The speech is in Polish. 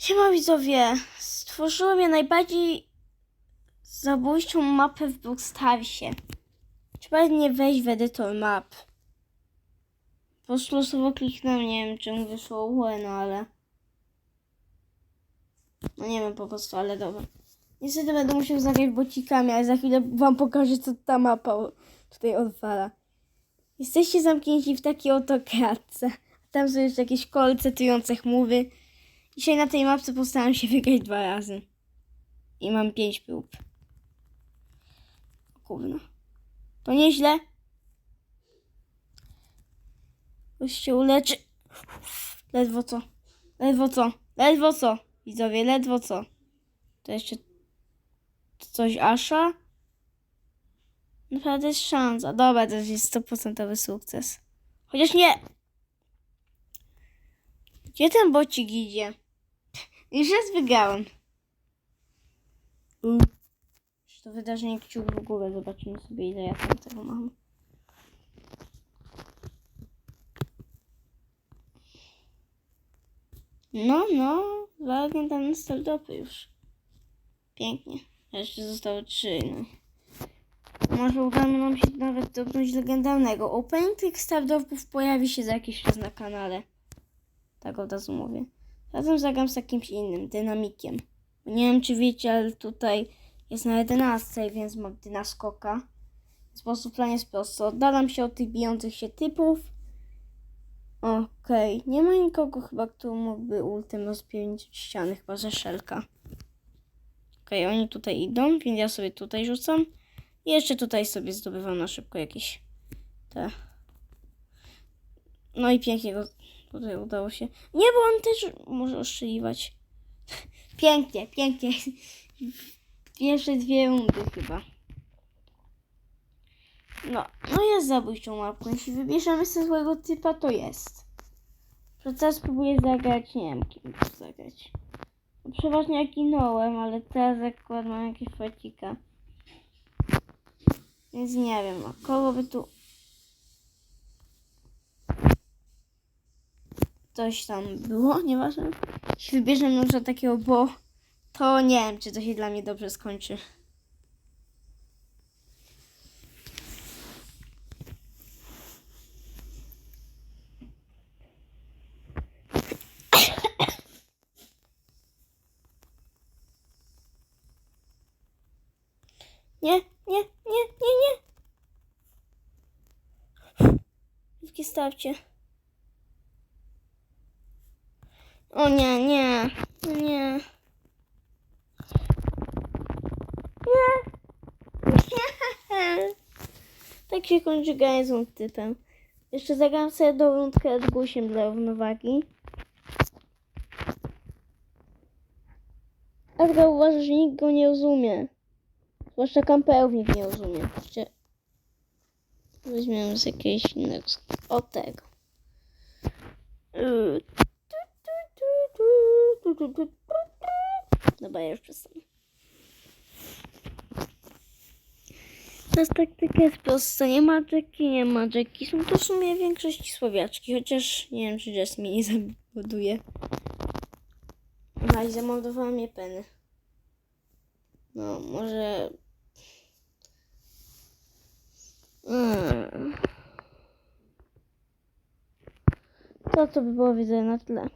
Siema widzowie, stworzyłem ja najbardziej zabójczą mapę w Bookstawie. Trzeba nie wejść w edytor map. Po prostu losowo kliknąłem, nie wiem czemu wyszło UE, no ale... No nie wiem po prostu, ale dobra. Niestety będę musiał zagrać bocikami, ale za chwilę wam pokażę co ta mapa tutaj odwala. Jesteście zamknięci w takiej oto kratce. Tam są jeszcze jakieś kolce, tyjące chmury. Dzisiaj na tej mapce postaram się wygrać dwa razy. I mam pięć prób. Kurna. To nieźle. Ktoś się uleczy. Ledwo co. Ledwo co. Ledwo co. Widzowie, ledwo co. To jeszcze coś Asha? Naprawdę jest szansa. Dobra, to już jest 100% sukces. Chociaż nie. Gdzie ten bocik idzie? Już raz wygrałem. Mm. To wydarzenie kciuk w górę. Zobaczymy sobie ile ja tam tego mam. No, no. Dwa legendarne stardopy już. Pięknie. Jeszcze zostały trzy. No. Może uda nam się nawet dotknąć legendarnego. Opening tych stardopów pojawi się za jakiś czas na kanale. Tak od razu mówię. Razem zagram z jakimś innym, dynamikiem. Nie wiem, czy wiecie, ale tutaj jest na 11, więc mam na skoka. Sposób plan jest prosty. Oddalam się od tych bijących się typów. Okej, nie ma nikogo chyba, kto mógłby ultem rozpiąć ściany, chyba że szelka. Okej, oni tutaj idą, więc ja sobie tutaj rzucam. I jeszcze tutaj sobie zdobywam na szybko jakieś te. No i pięknie go tutaj udało się. Nie, bo on też może oszczeliwać. Pięknie, pięknie. Pierwsze dwie rundy chyba. No, no jest zabójczą mapką. Jeśli wybierzemy sobie złego typa, to jest. Teraz spróbuję zagrać, nie wiem kim zagrać. No, przeważnie ginąłem, ale teraz akurat mam jakieś facika. Więc nie wiem, a kogo by tu... Coś tam było, nieważne. Jeśli wybierzemy za takiego bo, to nie wiem, czy to się dla mnie dobrze skończy. Nie, nie, nie, nie, nie. Wielkie O nie, nie, nie. Nie. Tak się kończy granie typem. Jeszcze zagram sobie do rundkę z gusiem dla równowagi. Edgar uważa, że nikt go nie rozumie. Zwłaszcza kamperów nikt nie rozumie. Jeszcze weźmiemy z jakiegoś innego. O tego. Yy, tu, tu, tu, tu, tu, tu, tu, tu. Dobra, ja już przestanę. Teraz taktyka jest prosta. Nie ma Jacki, nie ma Jacki. Są to w sumie w większości słowiaczki, chociaż nie wiem, czy Jess mnie nie zabuduje. Aha, i zamordowała mnie Penny. No, może... Mm. To to by było widzę na tyle.